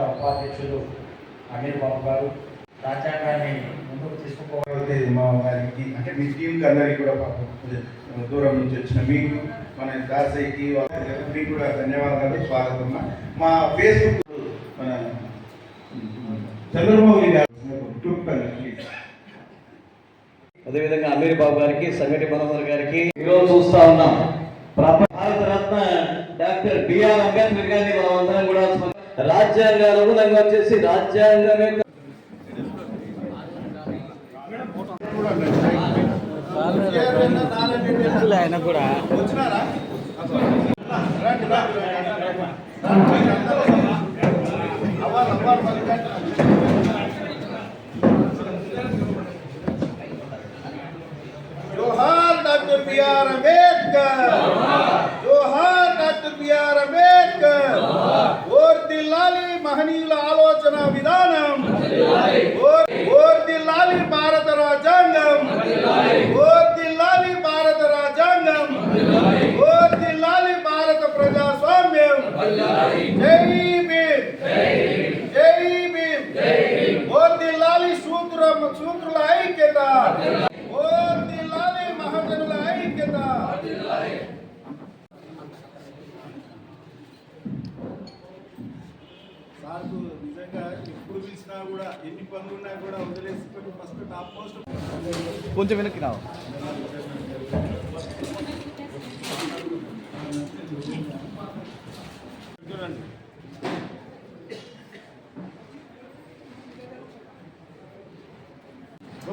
రాష్ట్ర ఉపాధ్యక్షులు అనిల్ బాబు గారు రాజ్యాంగాన్ని ముందుకు తీసుకుపోవాలి. అయితే మా వారికి అంటే మీ టీంకి అందరికీ కూడా దూరం నుంచి వచ్చిన మీకు మన వాళ్ళకి మీకు కూడా ధన్యవాదాలు స్వాగతం. మా ఫేస్బుక్ మన చంద్రబాబు గారు అదేవిధంగా అమీర్ బాబు గారికి సంగటి మనోహర్ గారికి ఈరోజు చూస్తా ఉన్నాం. ప్రప- భారత రత్న డాక్టర్ బిఆర్ అంబేద్కర్ గారిని మనం అందరం కూడా రాజ్యాంగ అనుగుణంగా వచ్చేసి రాజ్యాంగం యొక్క ఆయన కూడా వచ్చినారా రండి, రండి, రండి. అవ్వాలి, అవ్వాలి, మరి రండి. జోహార్ డాక్టర్ బిఆర్ అంబేద్కర్ జోహార్ డాక్టర్ బిఆర్ అంబేద్కర్ ఓర్దిల్లాలి మహనీయుల ఆలోచన విధానం ఓర్- ఓర్దిల్లాలి భారత రాజ్యాంగం ఓర్దిల్లాలి భారత రాజ్యాంగం ఓర్దిల్లాలి భారత ప్రజాస్వామ్యం జై భీమ్ జై భీమ్ ఓర్దిల్లాలి సూత్ర సూత్రుల ఐక్యత. మహాజనుల ఐక్యత. సార్కు నిజంగా ఎప్పుడు పిలిచినా కూడా ఎన్ని పనులు ఉన్నా కూడా వదిలేసి ఫస్ట్ టాప్ పోస్ట్. కొంచెం వెనక్కి రావు? చూడండి.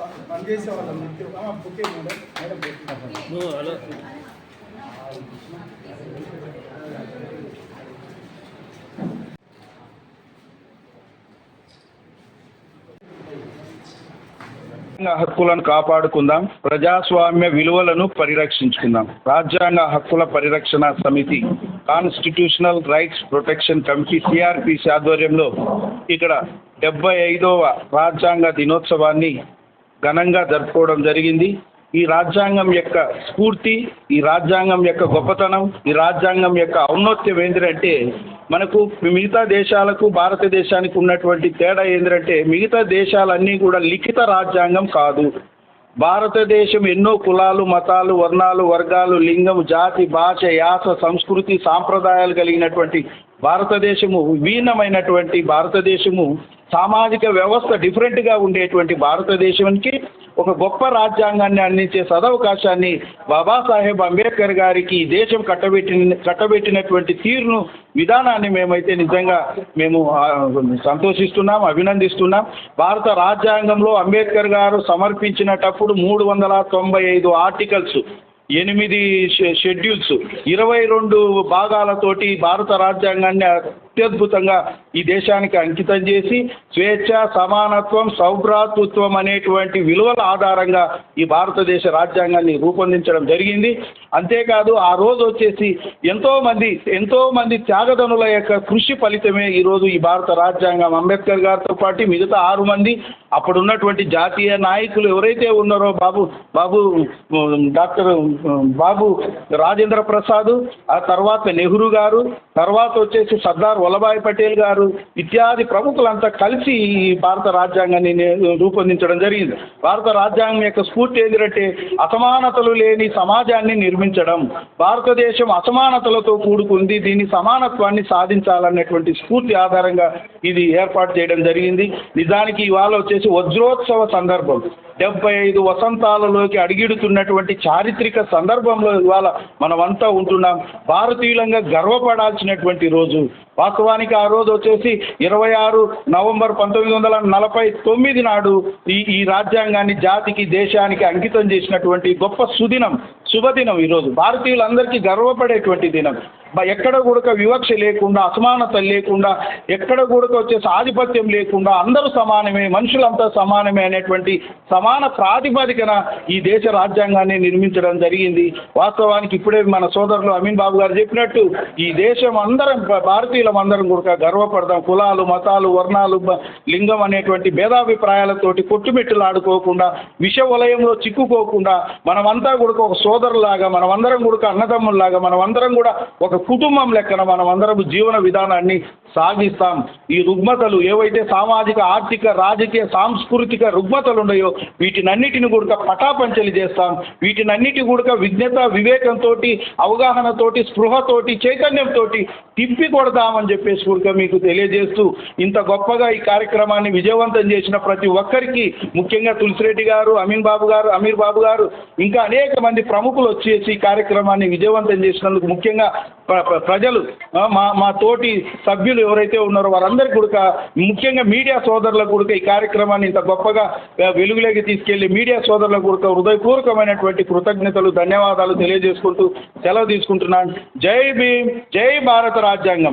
పనిచేసే వాళ్ళం బుకే మేడం. రాజ్యాంగ హక్కులను కాపాడుకుందాం. ప్రజాస్వామ్య విలువలను పరిరక్షించుకుందాం. రాజ్యాంగ హక్కుల పరిరక్షణ సమితి constitutional rights protection committee CRPC ఆధ్వర్యంలో ఇక్కడ డెబ్బై ఐదవ రాజ్యాంగ దినోత్సవాన్ని ఘనంగా జరుపుకోవడం జరిగింది. ఈ రాజ్యాంగం యొక్క స్ఫూర్తి ఈ రాజ్యాంగం యొక్క గొప్పతనం ఈ రాజ్యాంగం యొక్క ఔన్నత్యం ఏంటంటే మనకు మిగతా దేశాలకు భారతదేశానికి ఉన్నటువంటి తేడా ఏంటంటే మిగతా దేశాలన్నీ కూడా లిఖిత రాజ్యాంగం కాదు. భారతదేశం ఎన్నో కులాలు మతాలు వర్ణాలు వర్గాలు లింగం జాతి భాష యాస సంస్కృతి సాంప్రదాయాలు కలిగినటువంటి భారతదేశము విభిన్నమైనటువంటి భారతదేశము సామాజిక వ్యవస్థ డిఫరెంట్గా ఉండేటువంటి భారతదేశానికి ఒక గొప్ప రాజ్యాంగాన్ని అందించే సదవకాశాన్ని బాబాసాహెబ్ అంబేద్కర్ గారికి ఈ దేశం కట్టబెట్టిన కట్టబెట్టినటువంటి తీరును విధానాన్ని మేమైతే నిజంగా మేము సంతోషిస్తున్నాం అభినందిస్తున్నాం. భారత రాజ్యాంగంలో అంబేద్కర్ గారు సమర్పించినటప్పుడు మూడు వందల తొంభై ఐదు ఆర్టికల్స్ ఎనిమిది షె- షెడ్యూల్స్. ఇరవై రెండు భాగాలతోటి భారత రాజ్యాంగాన్ని అత్యద్భుతంగా ఈ దేశానికి అంకితం చేసి స్వేచ్ఛ సమానత్వం సౌభ్రాతృత్వం అనేటువంటి విలువల ఆధారంగా ఈ భారతదేశ రాజ్యాంగాన్ని రూపొందించడం జరిగింది. అంతేకాదు ఆ రోజు వచ్చేసి ఎంతో మంది ఎంతో మంది త్యాగదనుల యొక్క కృషి ఫలితమే ఈరోజు ఈ భారత రాజ్యాంగం. అంబేద్కర్ గారితో పాటు మిగతా ఆరు మంది అప్పుడు ఉన్నటువంటి జాతీయ నాయకులు ఎవరైతే ఉన్నారో బాబు బాబు డాక్టర్ బాబు రాజేంద్ర ప్రసాద్ ఆ తర్వాత నెహ్రూ గారు తర్వాత వచ్చేసి సర్దార్ వల్లభాయ్ పటేల్ గారు ఇత్యాది ప్రముఖులంతా కలిసి ఈ భారత రాజ్యాంగాన్ని రూపొందించడం జరిగింది. భారత రాజ్యాంగం యొక్క స్ఫూర్తి ఏంటంటే అసమానతలు లేని సమాజాన్ని నిర్మించడం. భారతదేశం అసమానతలతో కూడుకుంది. దీని సమానత్వాన్ని సాధించాలన్నటువంటి స్ఫూర్తి ఆధారంగా ఇది ఏర్పాటు చేయడం జరిగింది. నిజానికి ఇవాళ వచ్చేసి వజ్రోత్సవ సందర్భం. డెబ్బై ఐదు వసంతాలలోకి అడిగిడుతున్నటువంటి చారిత్రక సందర్భంలో ఇవాళ మనమంతా ఉంటున్నాం. భారతీయులంగా గర్వపడాల్సినటువంటి రోజు. వాస్తవానికి ఆ రోజు వచ్చేసి ఇరవై ఆరు నవంబర్ పంతొమ్మిది వందల నలభై తొమ్మిది నాడు ఈ ఈ రాజ్యాంగాన్ని జాతికి దేశానికి అంకితం చేసినటువంటి గొప్ప సుదినం శుభదినం ఈరోజు. భారతీయులందరికీ గర్వపడేటువంటి దినం. ఎక్కడ కూడా వివక్ష లేకుండా అసమానత లేకుండా ఎక్కడ కూడా వచ్చేసి ఆధిపత్యం లేకుండా అందరూ సమానమే మనుషులంతా సమానమే అనేటువంటి సమాన ప్రాతిపదికన ఈ దేశ రాజ్యాంగాన్ని నిర్మించడం జరిగింది. వాస్తవానికి ఇప్పుడే మన సోదరులు అమీన్ బాబు గారు చెప్పినట్టు ఈ దేశం అందరం భారతీయులం అందరం కూడా గర్వపడదాం కులాలు మతాలు వర్ణాలు లింగం అనేటువంటి భేదాభిప్రాయాలతోటి కొట్టుమిట్టులాడుకోకుండా విష వలయంలో చిక్కుకోకుండా మనమంతా కూడా ఒక సోదరులాగా మనమందరం కూడా అన్నదమ్ముల్లాగా మనమందరం కూడా ఒక కుటుంబం లెక్కన మనం అందరం జీవన విధానాన్ని సాగిస్తాం. ఈ రుగ్మతలు ఏవైతే సామాజిక ఆర్థిక రాజకీయ సాంస్కృతిక రుగ్మతలు ఉన్నాయో వీటినన్నిటిని కూడా పటాపంచలు చేస్తాం. వీటినన్నిటి కూడా విజ్ఞత వివేకంతో అవగాహనతోటి స్పృహతోటి చైతన్యంతో తిప్పి కొడదామని చెప్పేసి కూడా మీకు తెలియజేస్తూ ఇంత గొప్పగా ఈ కార్యక్రమాన్ని విజయవంతం చేసిన ప్రతి ఒక్కరికి ముఖ్యంగా తులసిరెడ్డి గారు అమీన్ బాబు గారు అమీర్ బాబు గారు ఇంకా అనేక మంది ప్రముఖులు వచ్చేసి ఈ కార్యక్రమాన్ని విజయవంతం చేసినందుకు ముఖ్యంగా ప్ర- ప్ర- ప్రజలు మా మా తోటి సభ్యులు ఎవరైతే ఉన్నారో వారందరి కూడా ముఖ్యంగా మీడియా సోదరులకు కూడా ఈ కార్యక్రమాన్ని ఇంత గొప్పగా వెలుగులోకి తీసుకెళ్ళి మీడియా సోదరులకు కూడా హృదయపూర్వకమైనటువంటి కృతజ్ఞతలు ధన్యవాదాలు తెలియజేసుకుంటూ సెలవు తీసుకుంటున్నాను. జై భీమ్ జై భారత రాజ్యాంగం.